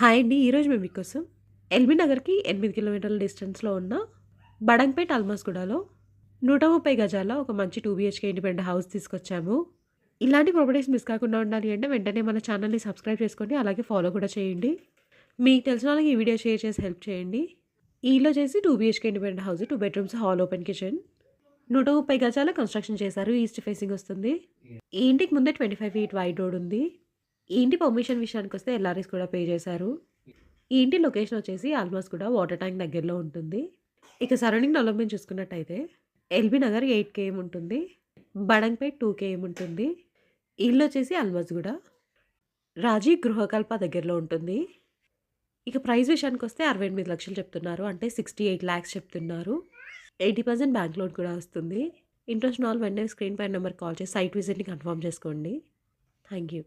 Hi అండి ఈరోజు మేము మీకోసం ఎల్బీ నగర్కి ఎనిమిది కిలోమీటర్ల డిస్టెన్స్లో ఉన్న బడంగ్పేట్ అల్మాస్గూడలో నూట ముప్పై గజాల ఒక మంచి టూ బీహెచ్కే ఇండిపెండెంట్ హౌస్ తీసుకొచ్చాము. ఇలాంటి ప్రాపర్టీస్ మిస్ కాకుండా ఉండాలి అంటే వెంటనే మన ఛానల్ని సబ్స్క్రైబ్ చేసుకోండి అలాగే ఫాలో కూడా చేయండి. మీకు తెలిసిన వాళ్ళకి ఈ వీడియో షేర్ చేసి హెల్ప్ చేయండి. ఈలో చేసి two BHK independent house two bedrooms hall open kitchen. నూట ముప్పై గజాల కన్స్ట్రక్షన్ చేశారు ఈస్ట్ ఫేసింగ్ వస్తుంది. ఈ ఇంటికి ముందే twenty five feet wide road ఉంది. ఇంటి పర్మిషన్ విషయానికి వస్తే ఎల్ఆర్ఎస్ కూడా పే చేశారు. ఈ ఇంటి లొకేషన్ వచ్చేసి ఆల్మోస్ట్ కూడా వాటర్ ట్యాంక్ దగ్గరలో ఉంటుంది. ఇక సరౌండింగ్ డెవలప్మెంట్ చూసుకున్నట్టయితే ఎల్బీ నగర్ ఎయిట్ కేఎం ఉంటుంది బడంగ్పేట్ టూ కేఎం ఉంటుంది ఇల్లు వచ్చేసి ఆల్మోస్ట్ కూడా రాజీ గృహకల్ప దగ్గరలో ఉంటుంది. ఇక ప్రైస్ విషయానికి వస్తే అరవై ఎనిమిది లక్షలు చెప్తున్నారు. అంటే సిక్స్టీ ఎయిట్ ల్యాక్స్ చెప్తున్నారు. ఎయిటీ పర్సెంట్ బ్యాంక్ లోన్ కూడా వస్తుంది. ఇంట్రెస్ట్ నాల్ వెంటనే స్క్రీన్ పై నెంబర్ కాల్ చేసి సైట్ విజిట్ని కన్ఫర్మ్ చేసుకోండి. Thank you